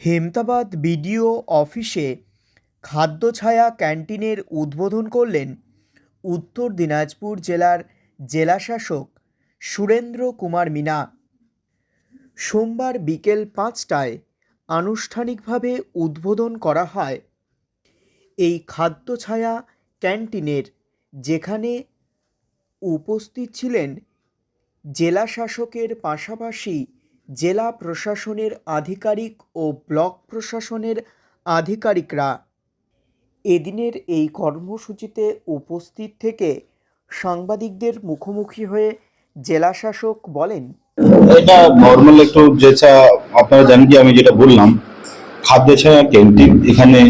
Hemtabad BDO অফিসে খাদ্যছায়া ক্যান্টিনের উদ্বোধন করলেন উত্তর দিনাজপুর জেলার জেলাশাসক সুরেন্দ্র কুমার মিনা। সোমবার বিকেল পাঁচটায় আনুষ্ঠানিকভাবে উদ্বোধন করা হয় এই খাদ্যছায়া ক্যান্টিনের, যেখানে উপস্থিত ছিলেন জেলাশাসকের পাশাপাশি জেলা প্রশাসনের আধিকারিক ও ব্লক প্রশাসনের আধিকারিকরা এদিনের এই কর্মসূচিতে উপস্থিত থেকে সাংবাদিকদের মুখোমুখি হয়ে জেলা শাসক বলেন, এটা নর্মাল একটু যেটা আপনারা জানেন কি, আমি যেটা বললাম, খাদ্য ছায়া ক্যান্টিন এখানে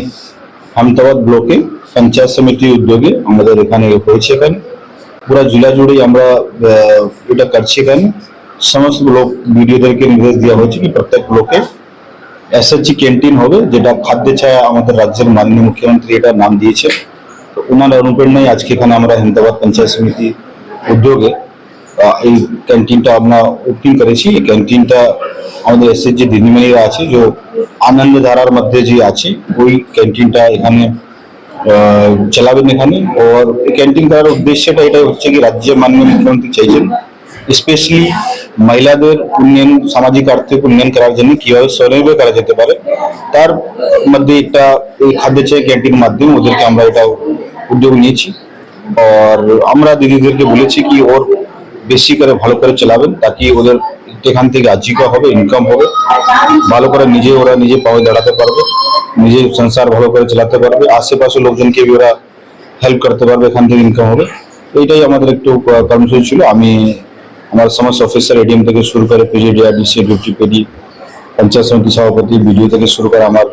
আহমেদাবাদ ব্লকে পঞ্চায়েত সমিতির উদ্যোগে আমাদের এখানে হয়েছে এখানে। পুরো জেলা জুড়েই আমরা এটা করছি এখানে। সমস্ত ব্লক বিডিওদেরকে নির্দেশ দেওয়া হয়েছে কি প্রত্যেক ব্লকে এসএসজি ক্যান্টিন হবে যেটা খাদ্য ছায়া আমাদের রাজ্যের মাননীয় মুখ্যমন্ত্রী এটা নাম দিয়েছে তো ওনার অনুপ্রেরণায় আজকে এখানে আমরা আহমেদাবাদ পঞ্চায়েত সমিতি উদ্যোগে আহ, এই ক্যান্টিনটা আমরা ওপেনিং করেছি এই ক্যান্টিনটা আমাদের এসএস যে দিদিমণিরা আছে যে আনন্দ ধারার মধ্যে যে আছে ওই ক্যান্টিনটা এখানে আহ, চালাবেন এখানে আর এই ক্যান্টিন করার উদ্দেশ্যটা এটা হচ্ছে কি রাজ্যের মাননীয় মুখ্যমন্ত্রী চাইছেন স্পেশালি মহিলাদের উন্নয়ন, সামাজিক, আর্থিক উন্নয়ন করার জন্য কীভাবে স্বনির্ভর করা যেতে পারে, তার মধ্যে একটা এই খাদ্য চাই ক্যান্টিনের মাধ্যমে ওদেরকে আমরা এটা উদ্যোগ নিয়েছি। আর আমরা দিদিদেরকে বলেছি কি ওর বেশি করে ভালো করে চালাবেন, তাকি ওদের এখান থেকে আজীবিকা হবে ইনকাম হবে। ভালো করে নিজে ওরা নিজে পায়ে দাঁড়াতে পারবে, নিজে সংসার ভালো করে চালাতে পারবে আশেপাশে লোকজনকে ওরা হেল্প করতে পারবে, এখান থেকে ইনকাম হবে। এইটাই আমাদের একটু কর্মসূচি ছিল, আমি আমার সমস্ত অফিসার এডিএম থেকে শুরু করে পিজিডিআর ডিসি ডিউটি পেডি পঞ্চায়েত সমিতি সভাপতি বিডিও থেকে শুরু করে আমার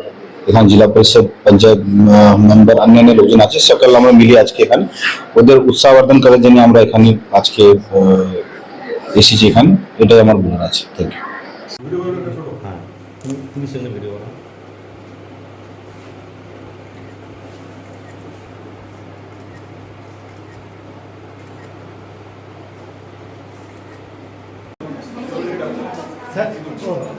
এখানে জেলা পরিষদ, পঞ্চায়েত মেম্বার অন্যান্য লোকজন আছে, সকল আমরা মিলে আজকে এখানে ওদের উৎসাহবর্ধন করার জন্য আমরা এখানে আজকে এসেছি এখানে। এটাই আমার বলার আছে। থ্যাংক ইউ হ্যাঁ তুমি তুমি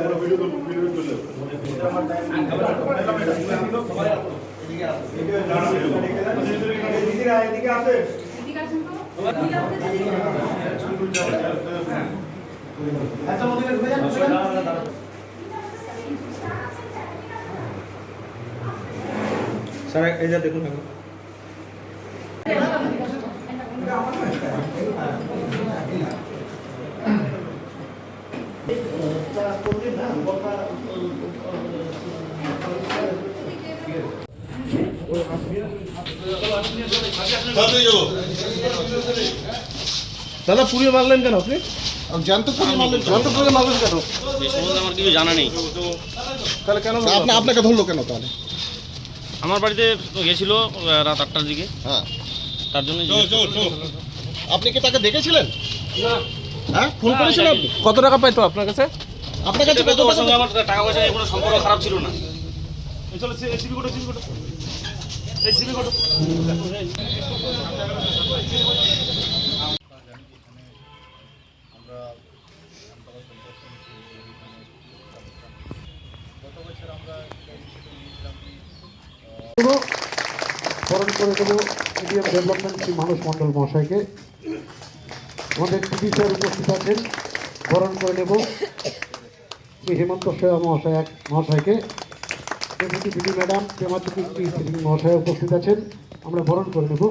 সেজন্য ভিডিও বানাও স্যার এই যা দেখুন এখন। দাদা পুড়িয়ে মারলেন কেন আপনি? জানতে পুড়িয়ে মারলেন জানতে পুড়িয়ে মারলেন কেন আমার কিছু জানা নেই। তাহলে কেন আপনি আপনাকে ধরলো কেন তাহলে? আমার বাড়িতে গেছিল রাত আটটার দিকে। হ্যাঁ। তার জন্য আপনি কি তাকে দেখেছিলেন? হ্যাঁ? ফোন করেছিলেন আপনি? কত টাকা পাইতো আপনার কাছে? আপনার কাছে কত টাকা আমার টাকা পয়সা নিয়ে কোনো সম্পর্ক খারাপ ছিল না। বরণ করে দেবো মিডিয়াম ডেভেলপমেন্ট শ্রী মানুষ মণ্ডল মহাশয়কে। আমাদের টিভি স্যার উপস্থিত আছেন, বরণ করে নেব শ্রী হেমন্ত সেবা মহাশয় এক মহাশয়কে। ডেপুটি বিডি ম্যাডাম প্রেমাচুকি শ্রী মহাশয় উপস্থিত আছেন, আমরা বরণ করে নেব।